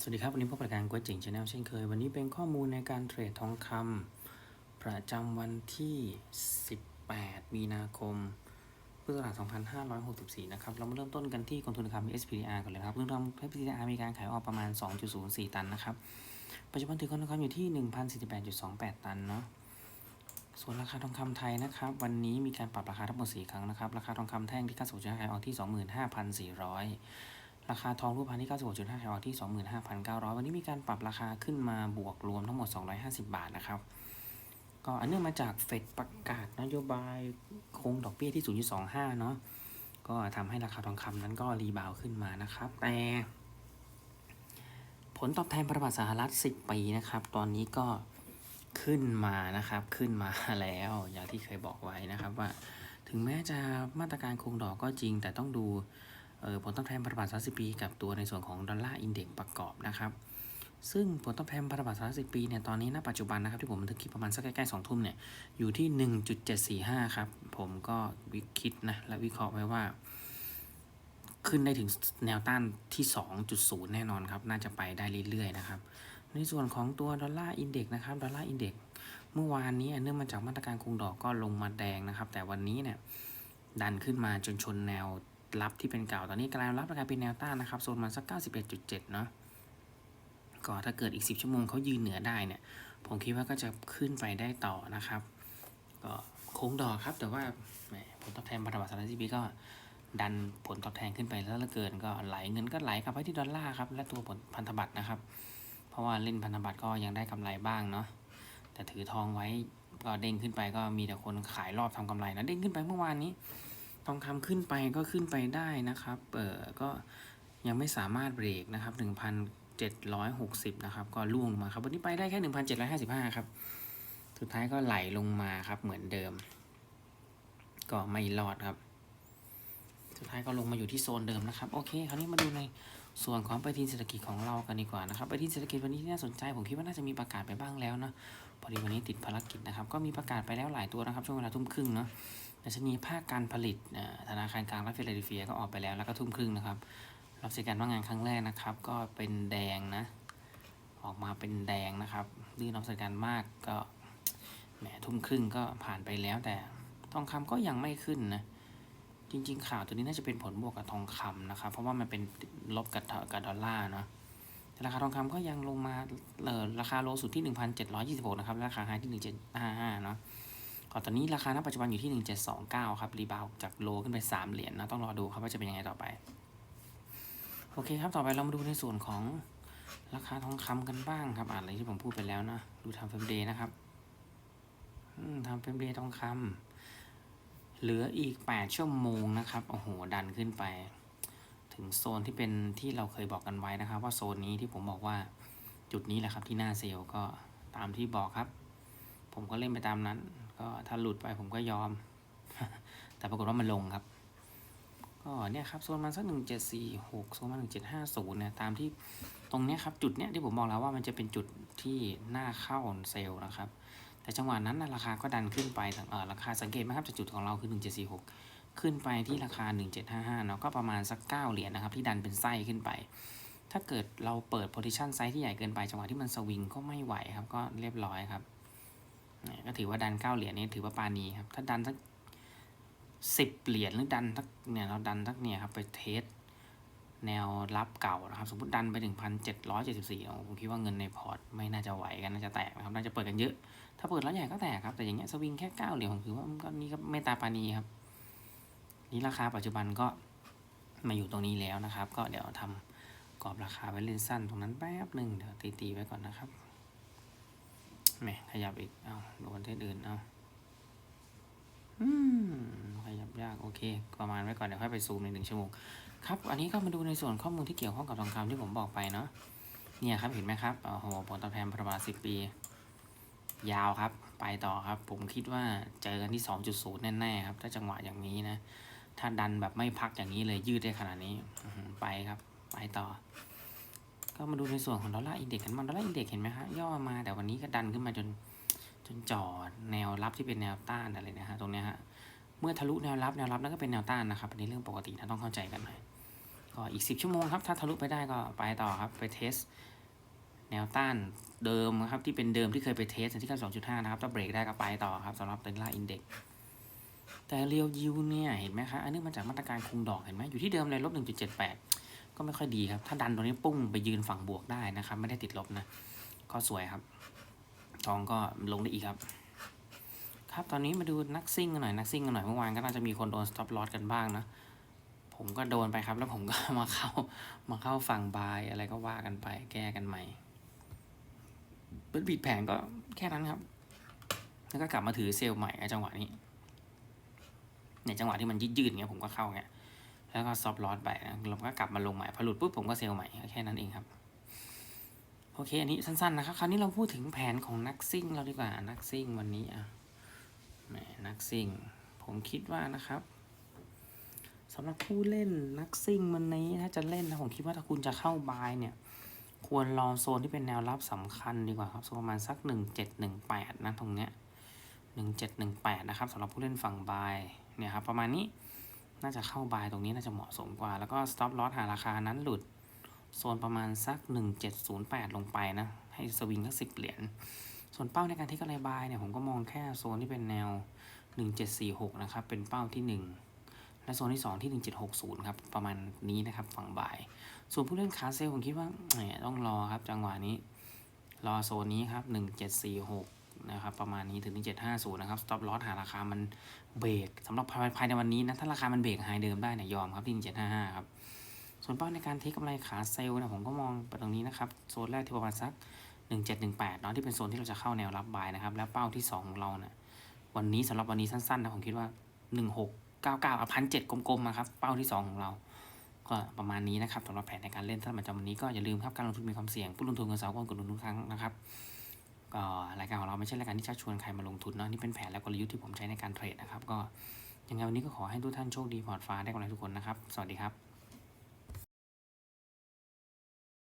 สวัสดีครับ วันนี้พบกับการกวยจ๋งชาแนลเช่นเคย วันนี้เป็นข้อมูลในการเทรดทองคำประจำวันที่ 18 มีนาคม พุทธศักราช2564 นะครับ เรามาเริ่มต้นกันที่กองทุนคำ SPDR ก่อนเลยครับกองทุน SPDR มีการขายออกประมาณ 2.04 ตันนะครับ ปัจจุบันถือกองทุนคำอยู่ที่ 1,048.28 ตันเนาะส่วนราคาทองคำไทยนะครับ วันนี้มีการปรับราคาทั้งหมด4ครั้งนะครับ ราคาทองคำแท่งที่96.5ขายออกที่ 25,400 ราคาทองรูปพรรณที่ 96.5ขายออกที่ 25,900 วันนี้มีการปรับราคาขึ้นมาบวกรวมทั้งหมด 250 บาทนะครับ ก็อันเนื่องมาจากเฟดประกาศนโยบายคงดอกเบี้ยที่ 0.25 เนาะ ก็ทำให้ราคาทองคำนั้นก็รีบาวขึ้นมานะครับ แต่ผลตอบแทนพันธบัตรสหรัฐ 10 ปีนะครับ ตอนนี้ก็ขึ้นมานะครับ ขึ้นมาแล้ว อย่างที่เคยบอกไว้นะครับว่า ถึงแม้จะมาตรการคงดอกก็จริง แต่ต้องดู ผลตอบแทนพันธบัตร30 ปี กับตัวในส่วนของดอลลาร์อินเด็กซ์ประกอบนะครับ ซึ่งผลตอบแทนพันธบัตร30 ปีเนี่ยตอนนี้ณปัจจุบันนะครับที่ผมบันทึกคลิปประมาณสักใกล้ๆ2ทุ่มเนี่ยอยู่ที่ 1.745 ครับ ผมก็วิคิดนะและวิเคราะห์ไว้ว่า ขึ้นได้ถึงแนวต้านที่ 2.0 แน่นอนครับ น่าจะไปได้เรื่อยๆนะครับในส่วนของตัวดอลลาร์อินเด็กซ์นะครับดอลลาร์อินเด็กซ์เมื่อวานนี้เนื่องมาจากมาตรการคงดอกก็ลงมาแดงนะครับ แต่วันนี้เนี่ยดันขึ้นมาจนชนแนว รับที่เป็นเก่าตอนนี้กลายรับกลายเป็นแนวต้านนะครับโซนมาสัก 91.7 เนาะก็ถ้าเกิดอีก 10 ชั่วโมงเขายืนเหนือได้เนี่ย ผมคิดว่าก็จะขึ้นไปได้ต่อนะครับ ก็โค้งดอกครับ แต่ว่าผลตอบแทนพันธบัตรสหรัฐก็ดันผลตอบแทนขึ้นไปแล้วเหลือเกินก็ไหลเงินก็ไหลกลับไปที่ดอลลาร์ครับและตัวผลพันธบัตรนะครับ เพราะว่าเล่นพันธบัตรก็ยังได้กำไรบ้างเนาะแต่ถือทองไว้ก็เด้งขึ้นไปก็มีแต่คนขายรอบทำกำไรนะเด้งขึ้นไปเมื่อวานนี้ ทองคำขึ้นไปก็ขึ้นไปได้นะครับเออก็ยังไม่สามารถเบรกนะครับ 1,760 นะครับ ก็ล่วงลงมาครับ วันนี้ไปได้แค่ 1,755 ครับ สุดท้ายก็ไหลลงมาครับเหมือนเดิม ก็ไม่รอดครับ สุดท้ายก็ลงมาอยู่ที่โซนเดิมนะครับ โอเค คราวนี้มาดูในส่วนของปฏิทินเศรษฐกิจของเรากันดีกว่านะครับปฏิทินเศรษฐกิจวันนี้ที่น่าสนใจผมคิดว่าน่าจะมีประกาศไปบ้างแล้วนะพอดีวันนี้ติดภารกิจนะครับ ก็มีประกาศไปแล้วหลายตัวนะครับ ช่วงเวลาทุ่มครึ่งเนาะ ดัชนีภาคการผลิตธนาคารกลางรัฐฟิลาเดลเฟียก็ออกไปแล้วแล้วก็ทุ่มครึ่งนะครับรับสิการว่างงานครั้งแรกนะครับ ก็เป็นแดงนะ ออกมาเป็นแดงนะครับลื่นรับสิการมากก็แหมทุ่มครึ่งก็ผ่านไปแล้วแต่ทองคำก็ยังไม่ขึ้นนะจริง ๆ ข่าวตัวนี้น่าจะเป็นผลบวกกับทองคำนะครับ เพราะว่ามันเป็นลบกับกับดอลลาร์เนาะแต่ราคาทองคำก็ยังลงมาเออราคาโลสุดที่ 1,726 นะครับ ราคาไฮที่ 1755 เนาะ ตอนนี้ราคาณปัจจุบันอยู่ที่ 1729 ครับ รีบาวจากโลขึ้นไป 3 เหรียญนะ ต้องรอดูครับว่าจะเป็นยังไงต่อไป โอเคครับ ต่อไปเรามาดูในส่วนของราคาทองคำกันบ้างครับ อ่านอะไรที่ผมพูดไปแล้วนะ ดูทำเฟมเดย์นะครับทำเฟมเดย์ทองคำเหลืออีก 8 ชั่วโมงนะครับ โอ้โห ดันขึ้นไป ถึงโซนที่เป็นที่เราเคยบอกกันไว้นะครับ ว่าโซนนี้ที่ผมบอกว่าจุดนี้แหละครับที่หน้าเซลล์ก็ตามที่บอกครับ ผมก็เล่นไปตามนั้น ก็ถ้าหลุดไปผมก็ยอม แต่ปรากฏว่ามันลงครับ ก็เนี่ยครับโซนมันสักหนึ่งเจ็ดสี่หกโซนมันหนึ่งเจ็ดห้าศูนย์เนี่ยตามที่ตรงเนี้ยครับจุดเนี้ยที่ผมบอกแล้วว่ามันจะเป็นจุดที่หน้าเข้าเซลล์นะครับ แต่จังหวะนั้นนะราคาก็ดันขึ้นไปเอ่อราคาสังเกตไหมครับจากจุดของเราคือหนึ่งเจ็ดสี่หกขึ้นไปที่ราคาหนึ่งเจ็ดห้าห้าเนาะก็ประมาณสักเก้าเหรียญนะครับ ที่ดันเป็นไส้ขึ้นไป ถ้าเกิดเราเปิด position ไซส์ที่ใหญ่เกินไป จังหวะที่มันสวิงก็ไม่ไหวครับ ก็เรียบร้อยครับ ก็ถือว่าดันเก้าเหรียญนี้ถือว่าปานีครับ ถ้าดันสักสิบเหรียญหรือดันสักเนี่ยเราดันสักเนี่ยครับไปเทสแนวรับเก่านะครับ สมมติดันไปถึงพันเจ็ดร้อยเจ็ดสิบสี่ผมคิดว่าเงินในพอร์ตไม่น่าจะไหวกันน่าจะแตกนะครับ น่าจะเปิดกันเยอะ ถ้าเปิดแล้วใหญ่ก็แตกครับ แต่อย่างเงี้ยสวิงแค่เก้าเหรียญผมถือว่าก็นี่ก็ไม่ตาปานีครับ นี่ราคาปัจจุบันก็มาอยู่ตรงนี้แล้วนะครับ ก็เดี๋ยวทำกรอบราคาไว้เล่นสั้นตรงนั้นแป๊บหนึ่งเดี๋ยวตีๆไว้ก่อนนะครับ แหมขยับอีก เอาโดนที่อื่น เอาอืมขยับยาก โอเค ประมาณไว้ก่อน เดี๋ยวค่อยไปซูมในหนึ่งชั่วโมง ครับ อันนี้ก็มาดูในส่วนข้อมูลที่เกี่ยวข้องกับทองคำที่ผมบอกไปเนาะ เนี่ยครับ เห็นไหมครับโอ้โหผลตอบแทนพันธบัตรสิบปี ยาวครับ ไปต่อครับ ผมคิดว่าเจอกันที่สองจุดศูนย์แน่ๆครับ ถ้าจังหวะอย่างนี้นะ ถ้าดันแบบไม่พักอย่างนี้เลยยืดได้ขนาดนี้ ไปครับ ไปต่อ ก็มาดูในส่วนของดอลลาร์อินเด็กซ์กันบ้างดอลลาร์อินเด็กซ์เห็นไหมฮะย่อมาแต่วันนี้ก็ดันขึ้นมาจนจนจอดแนวรับที่เป็นแนวต้านอะไรนะฮะตรงเนี้ยฮะเมื่อทะลุแนวรับแนวรับแล้วก็เป็นแนวต้านนะครับอันนี้เรื่องปกตินะต้องเข้าใจกันหน่อยก็อีก 10 ชั่วโมงครับถ้าทะลุไปได้ก็ไปต่อครับไปเทสแนวต้านเดิมครับที่เป็นเดิมที่เคยไปเทสที่92.5 นะครับถ้าเบรกได้ก็ไปต่อครับสำหรับเต็นล่าอินเด็กซ์แต่เรียวยิวเนี่ยเห็นไหมครับอันนี้มาจากมาตรการคุมดอกเห็นไหมอยู่ที่เดิมเลยลบ1.78 ก็ไม่ค่อยดีครับ ถ้าดันตรงนี้ปุ้งไปยืนฝั่งบวกได้นะครับ ไม่ได้ติดลบนะ ก็สวยครับ ทองก็ลงได้อีกครับ ครับตอนนี้มาดูนักซิ่งกันหน่อยนักซิ่งกันหน่อยเมื่อวานก็น่าจะมีคนโดนสต็อปลอสกันบ้างนะผมก็โดนไปครับ แล้วผมก็มาเข้ามาเข้าฝั่งบายอะไรก็ว่ากันไป แก้กันใหม่เปิดบิดแผงก็แค่นั้นครับ แล้วก็กลับมาถือเซลล์ใหม่ไอ้จังหวะนี้เนี่ยจังหวะที่มันยืดๆเงี้ยผมก็เข้าเงี้ย แล้วก็ซอฟลอสไปนะแล้วก็กลับมาลงใหม่พอหลุดปุ๊บผมก็เซลล์ใหม่แค่นั้นเองครับโอเค อันนี้สั้นๆนะครับ คราวนี้เราพูดถึงแผนของนักซิ่งเราดีกว่า นักซิ่งวันนี้อะแหมนักซิ่ง ผมคิดว่านะครับสำหรับผู้เล่นนักซิ่งวันนี้ถ้าจะเล่นนะผมคิดว่าถ้าคุณจะเข้าบายเนี่ย ควรรอโซนที่เป็นแนวรับสำคัญดีกว่าครับโซนประมาณสักหนึ่งเจ็ดหนึ่งแปดนะตรงเนี้ยหนึ่งเจ็ดหนึ่งแปดนะครับสำหรับผู้เล่นฝั่งบายเนี่ยครับประมาณนี้ น่าจะเข้าบายตรงนี้น่าจะเหมาะสมกว่า แล้วก็ stop loss หาราคานั้นหลุด โซนประมาณสัก 1708 ลงไปนะ ให้สวิงสักสิบเหรียญ ส่วนเป้าในการเทคอะไรบายเนี่ยผมก็มองแค่โซนที่เป็นแนว 1746 นะครับ เป็นเป้าที่ 1และโซนที่ 2 ที่ 1760 ครับ ประมาณนี้นะครับ ฝั่งบ่าย ส่วนผู้เล่นขาเซลผมคิดว่าต้องรอครับ จังหวะนี้ รอโซนนี้ครับ 1746 นะครับประมาณนี้ถึง1750นะครับ stop loss หาราคามันเบรกสำหรับภายในวันนี้นะถ้าราคามันเบรกไฮเดิมได้เนี่ยยอมครับที่755ครับส่วนเป้าในการเทคกำไรขาเซลล์นะผมก็มองไปตรงนี้นะครับโซนแรกที่ประมาณสัก 1718เนาะที่เป็นโซนที่เราจะเข้าแนวรับบายนะครับแล้วเป้าที่ 2 ของเราเนี่ยวันนี้สำหรับวันนี้สั้นๆนะผมคิดว่า 1699เอาพันเจ็ดกลมๆนะครับเป้าที่ 2 ของเราก็ประมาณนี้นะครับสำหรับแผนในการเล่นถ้ามันจำวันนี้ก็อย่าลืมครับการลงทุนมีความเสี่ยงผู้ลงทุนเงินสาวก้นกดลงทุนทุกครั้งนะครับ ก็รายการของเราไม่ใช่รายการที่ชักชวนใครมาลงทุนเนาะนี่เป็นแผนและกลยุทธ์ที่ผมใช้ในการเทรดนะครับ ก็ยังไงวันนี้ก็ขอให้ทุกท่านโชคดีพอร์ตฟ้าได้กำไรทุกคนนะครับ สวัสดีครับ